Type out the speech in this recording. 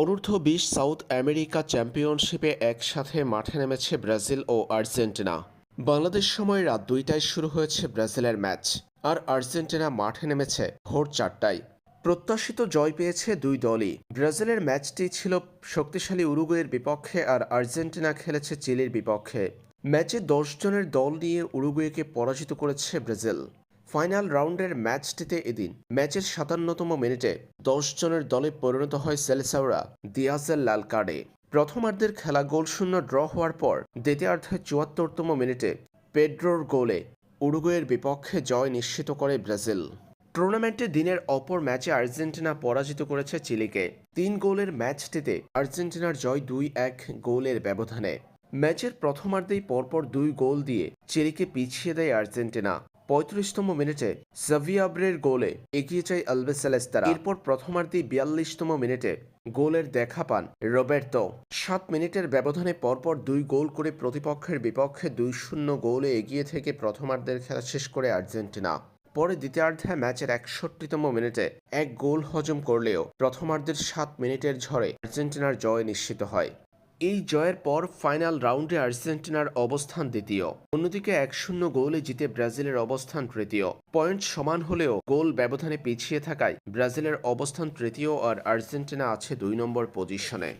অনূর্ধ্ব বিশ south America চ্যাম্পিয়নশিপে একসাথে মাঠে নেমেছে ব্রাজিল ও আর্জেন্টিনা। বাংলাদেশ সময় রাত দুইটায় শুরু হয়েছে ব্রাজিলের ম্যাচ, আর আর্জেন্টিনা মাঠে নেমেছে ভোর চারটায়। প্রত্যাশিত জয় পেয়েছে দুই দলই। ব্রাজিলের ম্যাচটি ছিল শক্তিশালী উরুগুয়ের বিপক্ষে, আর আর্জেন্টিনা খেলেছে চিলির বিপক্ষে। ম্যাচে দশ জনের দল নিয়ে উরুগুয়েকে পরাজিত করেছে ব্রাজিল। ফাইনাল রাউন্ডের ম্যাচটিতে এদিন, ম্যাচের সাতান্নতম মিনিটে দশ জনের দলে পরিণত হয় সেলেসাওরা দিয়াজের লাল কার্ডে। প্রথমার্ধের খেলা গোলশূন্য ড্র হওয়ার পর দ্বিতীয়ার্ধের চুয়াত্তরতম মিনিটে পেড্রোর গোলে উরুগুয়ের বিপক্ষে জয় নিশ্চিত করে ব্রাজিল। টুর্নামেন্টে দিনের অপর ম্যাচে আর্জেন্টিনা পরাজিত করেছে চিলিকে। তিন গোলের ম্যাচটিতে আর্জেন্টিনার জয় দুই এক গোলের ব্যবধানে। ম্যাচের প্রথমার্ধেই পরপর দুই গোল দিয়ে চিলিকে পিছিয়ে দেয় আর্জেন্টিনা। পঁয়ত্রিশতম মিনিটে জাভিয়াব্রের গোলে এগিয়ে যায় আলবেসেলেস্তারা এরপর প্রথমার্ধেই বিয়াল্লিশতম মিনিটে গোলের দেখা পান রোবের্তো। সাত মিনিটের ব্যবধানে পরপর দুই গোল করে প্রতিপক্ষের বিপক্ষে দুই শূন্য গোলে এগিয়ে থেকে প্রথমার্ধের খেলা শেষ করে আর্জেন্টিনা। পরে দ্বিতীয়ার্ধে ম্যাচের একষট্টিতম মিনিটে এক গোল হজম করলেও প্রথমার্ধের সাত মিনিটের ঝড়ে আর্জেন্টিনার জয় নিশ্চিত হয়। এই জয়ের পর ফাইনাল রাউন্ডে আর্জেন্টিনার অবস্থান দ্বিতীয়। অন্যদিকে এক শূন্য গোলে জিতে ব্রাজিলের অবস্থান তৃতীয়। পয়েন্ট সমান হলেও গোল ব্যবধানে পিছিয়ে থাকায় ব্রাজিলের অবস্থান তৃতীয় আর আর্জেন্টিনা আছে দুই নম্বর পজিশনে।